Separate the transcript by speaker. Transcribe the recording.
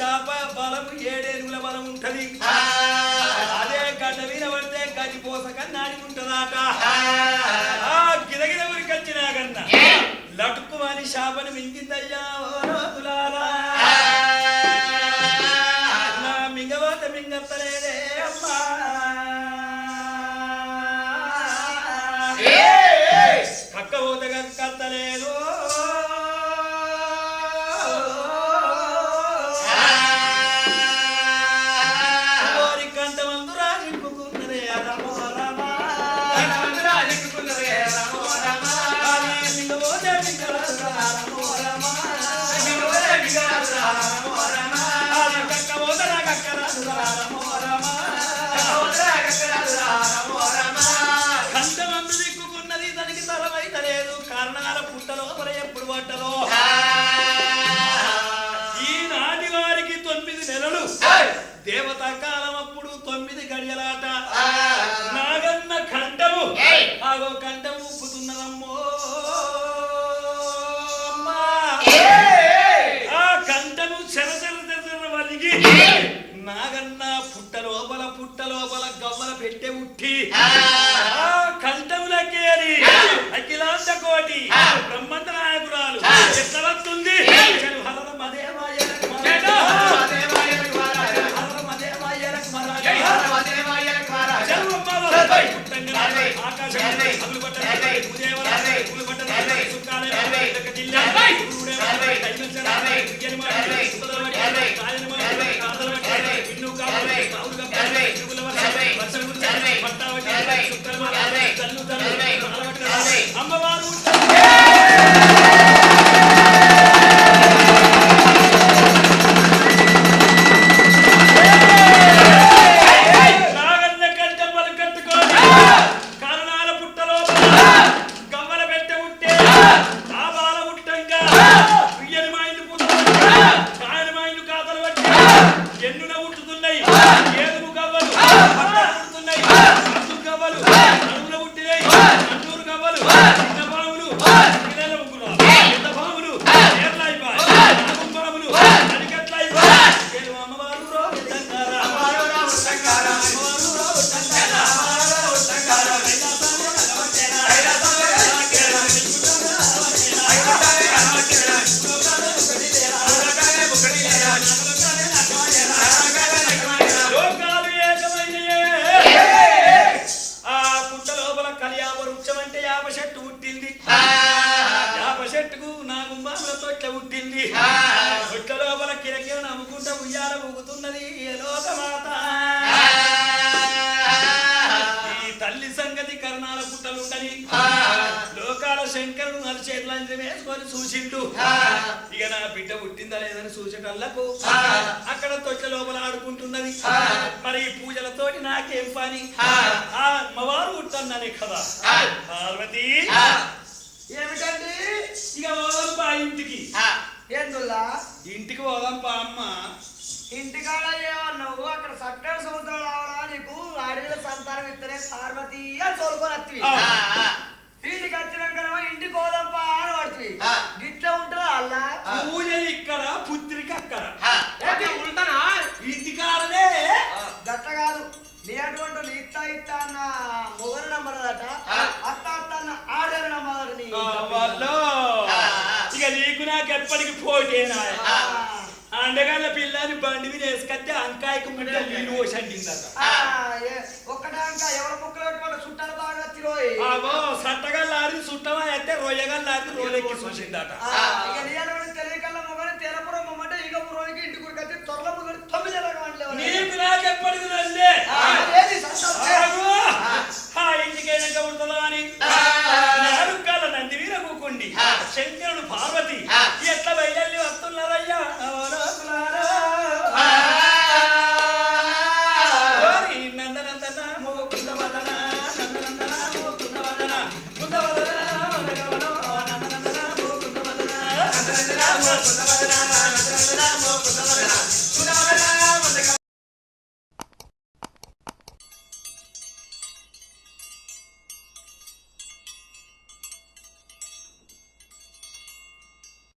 Speaker 1: శాప బలము ఏడేనుగుల బలం ఉంటది. అదే గడ్డ మీద పడితే గది పోసక నాడి ఉంటదాట. ఆ. గిరగిర ఉరికొచ్చినా కన్నా. లటుకు అని శాపను మింగిందయ్యా దిక్కుకున్నది దానికి తరమైతలేదు కారణాల పుట్టలో మరి ఎప్పుడు పట్టలో? ఈనాటి వారికి తొమ్మిది నెలలు. దేవతా కాలం అప్పుడు తొమ్మిది గడియలాట. నాగన్న కంఠము. ఆగో కంఠం ఉప్పుతున్నదమ్మో పెట్టె ఉట్టి. కంఠములకేరి అఖిలాంత కోటి బ్రహ్మంత నాయకురాలు ఎట్లా వస్తుంది? అమ్మవారు నలు చేతులంజ వేసుకొని చూసిండు. ఇక నా బిడ్డ పుట్టిందా లేదని చూసేటల్లకు అక్కడ తొట్ల లోపల ఆడుకుంటున్నది. మరి ఈ పూజలతోటి నాకేం పని? ఆ. అమ్మవారు పుట్టన్ననే కదా. పార్వతి.
Speaker 2: ఏమిటండి?
Speaker 1: ఇక పోదాం పా ఇంటికి.
Speaker 2: ఎందులా
Speaker 1: ఇంటికి పోదాం పా అమ్మ.
Speaker 2: ఇంటికాడ ఏమన్నావు? అక్కడ చక్కగా సముద్రం రావాలా నీకు? అడవిలో సంతానం ఇస్తేనే పార్వతి అని తోలుకొని వస్తుంది
Speaker 1: ఆ.
Speaker 2: ఇంటికి వచ్చినాకనేమో ఇంటికి పోదాంపా అని పడుతుంది
Speaker 3: ఆ.
Speaker 2: గిట్ల ఉంటుందా అల్లా
Speaker 1: పూజ ఇక్కడ పుత్రిక అక్కడ
Speaker 2: ఉంటానా
Speaker 1: ఇంటికాడనే
Speaker 2: గట్ట కాదు నీ అటువంటి నీ ఇత్త అన్న మొగలు. అత్త అత్త అన్న
Speaker 1: ఇక నీకు నాకు ఎప్పటికి పోటేనా
Speaker 2: ఆ.
Speaker 1: అండగాల పిల్లని బండి మీద వేసుకొస్తే అంకాయకు ముందు నీళ్ళు పోసండిందట
Speaker 2: ఒక్కటాంక ఎవరి ముక్కలు పెట్టుకోండి చుట్టాలు బాగా తిరోయి
Speaker 1: సట్టగల్లారి చుట్టమా అయితే రొయ్యగల్లారి రోలెక్కి చూసిందట.
Speaker 2: రామ రామ రామ రామ రామ